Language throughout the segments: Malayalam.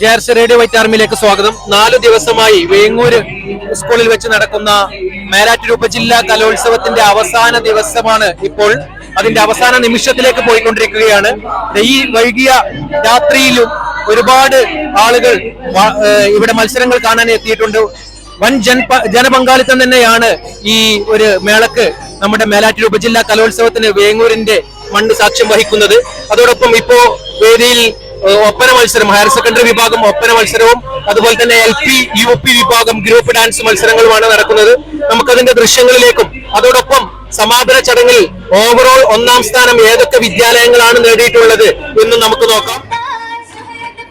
ജെ റേഡിയോ വൈറ്റ് ആർമിയിലേക്ക് സ്വാഗതം. നാലു ദിവസമായി വേങ്ങൂര് സ്കൂളിൽ വെച്ച് നടക്കുന്ന മേലാറ്റൂർ ഉപജില്ലാ കലോത്സവത്തിന്റെ അവസാന ദിവസമാണ് ഇപ്പോൾ അതിന്റെ അവസാന നിമിഷത്തിലേക്ക് പോയിക്കൊണ്ടിരിക്കുകയാണ്. ഈ വൈകിയ രാത്രിയിലും ഒരുപാട് ആളുകൾ ഇവിടെ മത്സരങ്ങൾ കാണാൻ എത്തിയിട്ടുണ്ട്. വൻ ജൻ ജനപങ്കാളിത്തം തന്നെയാണ് ഈ ഒരു മേളക്ക് നമ്മുടെ മേലാറ്റൂർ ഉപജില്ലാ കലോത്സവത്തിന് വേങ്ങൂരിന്റെ മണ്ണ് സാക്ഷ്യം വഹിക്കുന്നത്. അതോടൊപ്പം ഇപ്പോ വേദിയിൽ ഒപ്പന മത്സരം ഹയർ സെക്കൻഡറി വിഭാഗം ഒപ്പന മത്സരവും അതുപോലെ തന്നെ എൽ പി യു പി വിഭാഗം ഗ്രൂപ്പ് ഡാൻസ് മത്സരങ്ങളുമാണ് നടക്കുന്നത്. നമുക്കതിന്റെ ദൃശ്യങ്ങളിലേക്കും അതോടൊപ്പം സമാപന ചടങ്ങിൽ ഓവറോൾ ഒന്നാം സ്ഥാനം ഏതൊക്കെ വിദ്യാലയങ്ങളാണ് നേടിയിട്ടുള്ളത് എന്നും നമുക്ക് നോക്കാം. ശുഹരത്ത്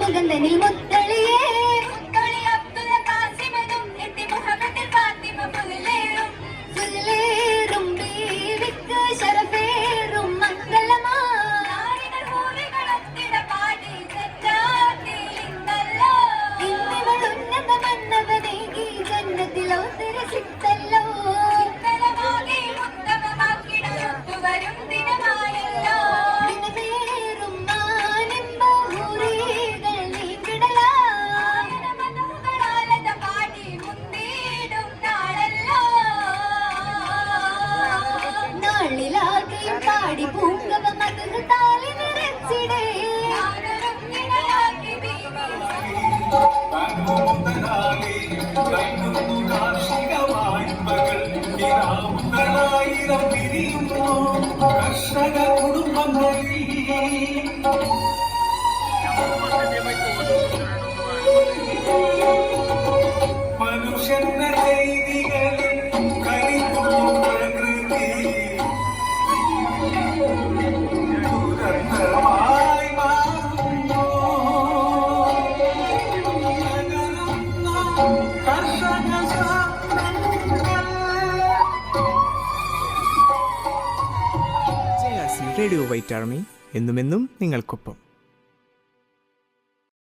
മുഖം തന്നിൽ അത് പാടി താലി നിറച്ചിടേ. കർഷക കുടുംബങ്ങളിൽ റേഡിയോ വൈറ്റ് ആർമി എന്നുമെന്നും നിങ്ങൾക്കൊപ്പം.